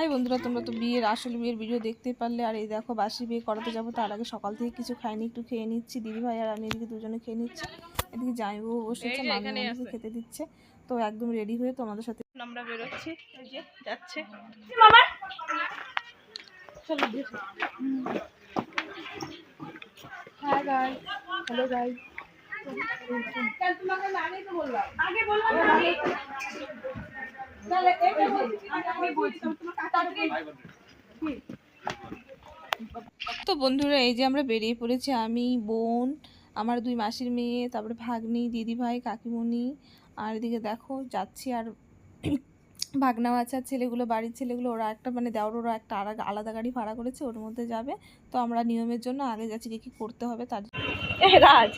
High বন্ধুরা তোমরা তো বিয়ের আসল বিয়ের ভিডিও দেখতে পারলে। আর এই দেখো বাসি বিয়ে করাতে যাব তার আগে সকাল থেকে কিছু খাইনি একটু খেয়ে নিচ্ছি। দিদি ভাই আর আমি এদিকে দুজনে খেয়ে নিচ্ছি। এদিকে জামাইবাবু বসেছে মামি খেতে দিচ্ছে। তো একদম রেডি হয়ে তোমাদের সাথে আমরা বেরোচ্ছি। এই যে যাচ্ছে। চলো হাই গাই হ্যালো গাই তো বন্ধুরা এই যে আমরা বেরিয়ে পড়েছি আমি বোন আমার দুই মাসির মেয়ে তারপরে ভাগ্নি দিদিভাই কাকিমণি আর এদিকে দেখো যাচ্ছি আর ভাগনা আছে আর ছেলেগুলো বাড়ির ছেলেগুলো ওরা একটা মানে দেওয়ার ওরা একটা আলাদা আলাদা গাড়ি ভাড়া করেছে ওর মধ্যে যাবে। তো আমরা নিয়মের জন্য আগে যাচ্ছি কি কী করতে হবে তার রাজ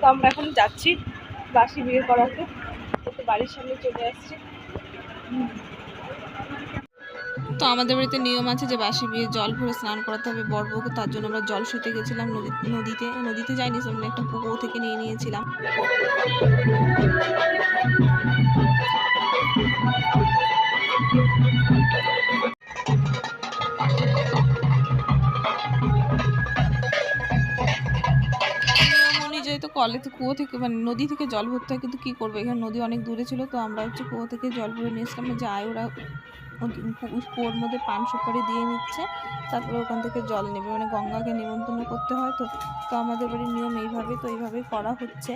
তো আমরা এখন যাচ্ছি বাসি বিয়ে করাতে। তো বাড়ির সামনে চলে আসছি। তো আমাদের বাড়িতে নিয়ম আছে যে বাসি বিয়ে জল ভরে স্নান করাতে হবে বড় বউকে, তার জন্য আমরা জল শুতে গেছিলাম নদী- নদীতে নদীতে যাইনি, আমরা একটা পুকুর থেকে নিয়ে নিয়েছিলাম। কলে তো কুয়ো থেকে মানে নদী থেকে জল ভরতে হয়, কিন্তু কী করব? এখানে নদী অনেক দূরে ছিল, তো আমরা হচ্ছে কুয়ো থেকে জল ভরে নিয়ে এসলাম যাই, ওরা কুয়োর মধ্যে পান সুপারি দিয়ে নিচ্ছে, তারপরে ওখান থেকে জল নেবে। মানে গঙ্গাকে নিমন্ত্রণ করতে হয় তো তো আমাদের বাড়ির নিয়ম এইভাবে তো এইভাবেই করা হচ্ছে।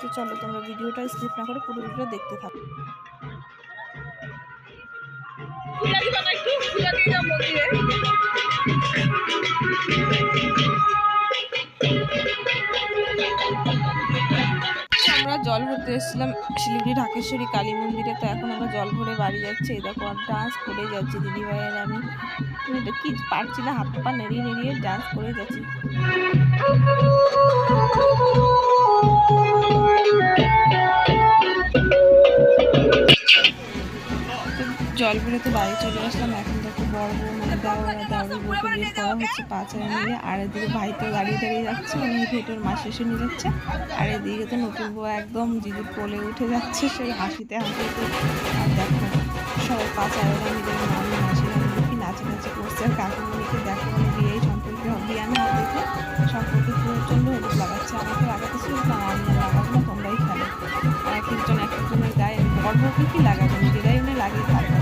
তো চলো তোমরা ভিডিওটা স্কিপ না করে পুরো ভিডিও দেখতে থাকো। জল ভরতে এসেছিলাম, শিলিগুড়ি, ঢাকেশ্বরী, কালী মন্দিরে। তো এখন আমরা জল ভরে বাড়ি যাচ্ছি। এই দেখো ডান্স করে যাচ্ছি দিদি ভাইয়ের আমি কি পারছি না, হাত পা নেড়িয়ে নেড়িয়ে ডান্স করে যাচ্ছি। জল ভরে তো বাড়ি চলে আসলাম, এখন বড় মানে দেওয়া দেওয়ার বউকে বিয়ে করা হচ্ছে পাঁচ হাজার মিলে আর এদিকে ভাই তো দাঁড়িয়ে দাঁড়িয়ে যাচ্ছে মানে ভেটোর মাস শেষে নিয়ে যাচ্ছে আর এদিকে তো নতুন বউ একদম দিদির কোলে উঠে যাচ্ছে সেই হাসিতে হাসিতে। আর দেখো সবাই পাঁচ হাজার মিলে মামি মাসিরা কি নাচে নাচে করছে আর কাকুমণিকে দেখো মানে বিয়ে সম্পর্কে বিয়ে না দেখে সম্পর্কে প্রচণ্ড হলুদ লাগাচ্ছে আমাকে লাগাতে না আমি লাগাবো না তোমরাই খেলো। এক একজন এক একজনের গায়ে বড় বউকে কি লাগাবে? নিজেরাই মানে লাগিয়ে ভালো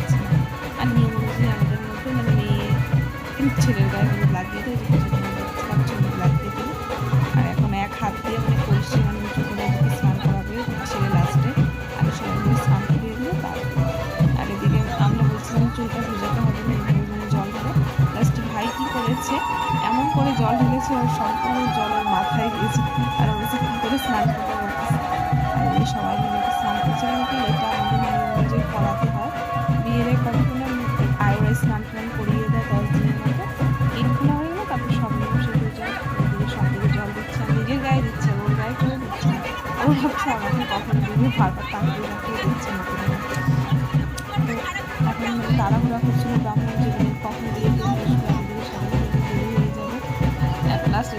ছেলের গায়ে হলুদ লাগিয়ে দেয় হলুদ লাগিয়ে দিল আর এখন এক হাত দিয়ে মানে কলসি মানে উঁচু করে এদিকে স্নান করাবে ছেলে লাস্টে আর সবাই মিলে স্নান করিয়ে দিল, তারপর আর এদিকে আমরা বলছিলাম চুলটা ভেজাতে হবে না এইভাবে মানে জল ঢেলে। লাস্টে ভাই কী করেছে, এমন করে জল ঢেলেছে, ওর সম্পূর্ণ জল ওর মাথায় গিয়েছে, আর ওর কী করে স্নান করতে না ও ভাবছে আমাকে কখন দিবে বারবার তাকিয়ে রাখিয়ে দিচ্ছে নতুন এখন তাড়াহুড়া করছিল ব্রাহ্মণ যে কখন দিয়ে দিয়ে সামনে দেরি হয়ে যাবে লাস্ট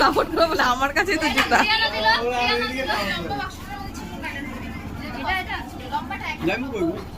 সাপোর্ট করব বলে আমার কাছে তো জুতা। Come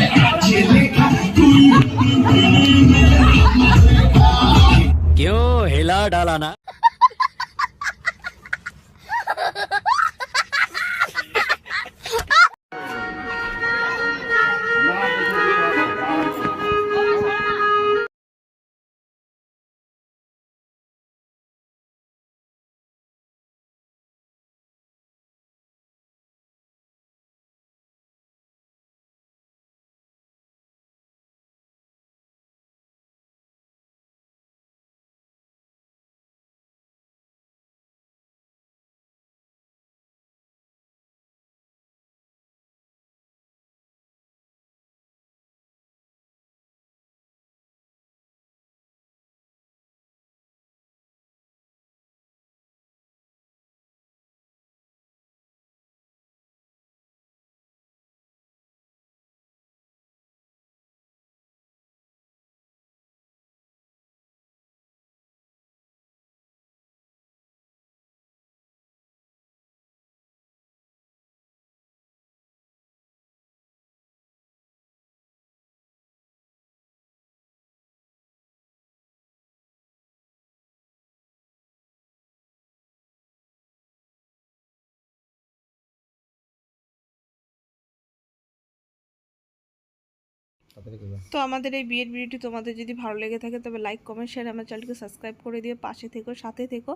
তো আমাদের এই বিয়ের ভিডিওটি তোমাদের যদি ভালো লেগে থাকে, তবে লাইক কমেন্ট শেয়ার আমার চ্যানেলকে সাবস্ক্রাইব করে দিও পাশে থেকো, সাথে থেকো।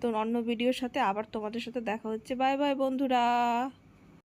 তো অন্য ভিডিওর সাথে আবার তোমাদের সাথে দেখা হচ্ছে। বাই বাই বন্ধুরা।